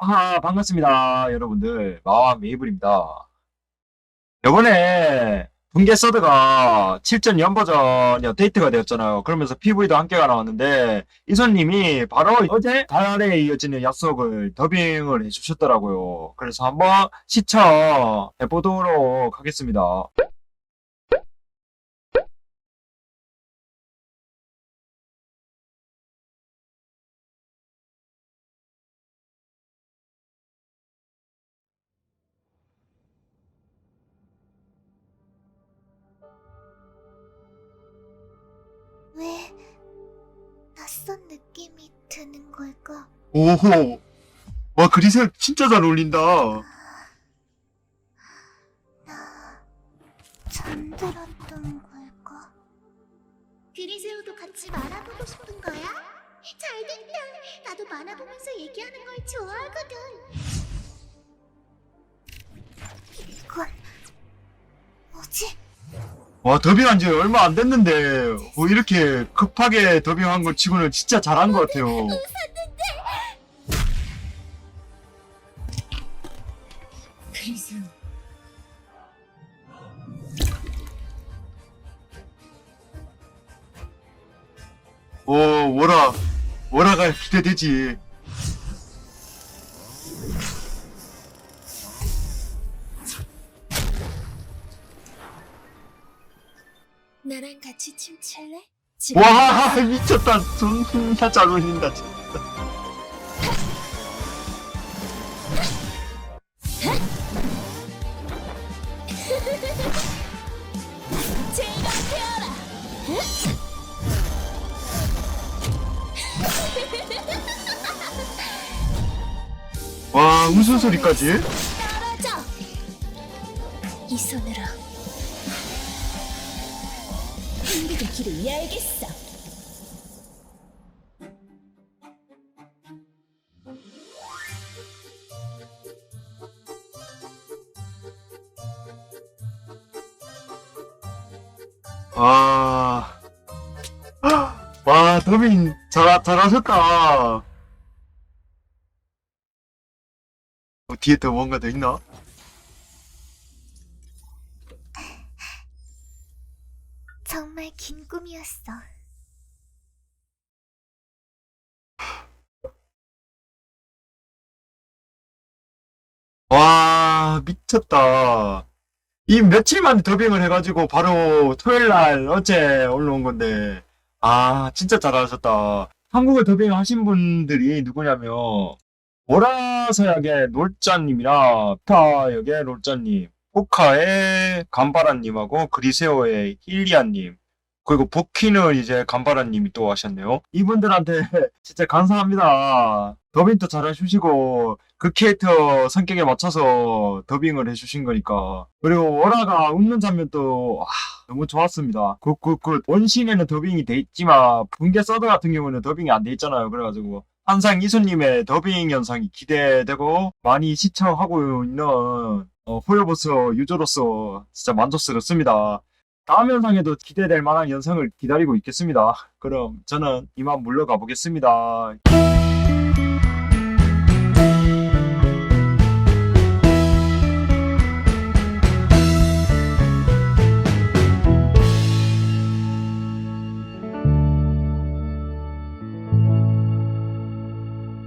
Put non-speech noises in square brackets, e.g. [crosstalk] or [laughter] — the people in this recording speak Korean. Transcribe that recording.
아, 반갑습니다, 여러분들. 마와 메이블입니다. 이번에 붕괴 서드가 7.0 버전이 업데이트가 되었잖아요. 그러면서 PV도 함께가 나왔는데, 이손님이 바로 어제 달에 이어지는 약속을 더빙을 해주셨더라고요. 그래서 한번 시청해보도록 하겠습니다. 드는 걸까? 오호! 와, 그리스 진짜 잘 어울린다. 나 잠들었던 걸까? 그리새우도 같이 말아보고 싶은 거야? 잘됐다. 나도 말아보면서 얘기하는 걸 좋아하거든. 이건 뭐지? 와, 더빙한 지 얼마 안 됐는데, 뭐 이렇게 급하게 더빙한 걸 치고는 진짜 잘한 것 같아요. 오, 워라, 워라가 기대되지. 나랑 같이 춤출래? 와, [laughs] 미쳤다. 존나 잘 어울린다, 진짜. 제가 태어라. 와, 웃음 소리까지? 떨어져. 이 손으로 행복의 길을 열겠어. 와, 와, 더빙 잘, 잘하셨다. 어, 뒤에 또 뭔가 더 있나? 정말 긴 꿈이었어. 와, 미쳤다. 이 며칠 만에 더빙을 해가지고 바로 토요일 날 어제 올라온 건데, 아, 진짜 잘하셨다. 한국어 더빙 하신 분들이 누구냐면, 오라서약의 놀짜님이랑 피타 역의 놀짜님, 포카의 간바라님하고 그리세오의 힐리아님, 그리고 복희는 이제 간바라님이 또 하셨네요. 이분들한테 [laughs] 진짜 감사합니다. 더빙도 잘 해주시고, 그 캐릭터 성격에 맞춰서 더빙을 해주신 거니까. 그리고 워라가 웃는 장면도 아, 너무 좋았습니다. 굿굿굿. 원신에는 더빙이 돼 있지만 붕괴 서드 같은 경우는 더빙이 안 돼 있잖아요. 그래가지고 항상 이수님의 더빙 영상이 기대되고 많이 시청하고 있는 어, 호요보스 유저로서 진짜 만족스럽습니다. 다음 영상에도 기대될 만한 영상을 기다리고 있겠습니다. 그럼 저는 이만 물러가 보겠습니다.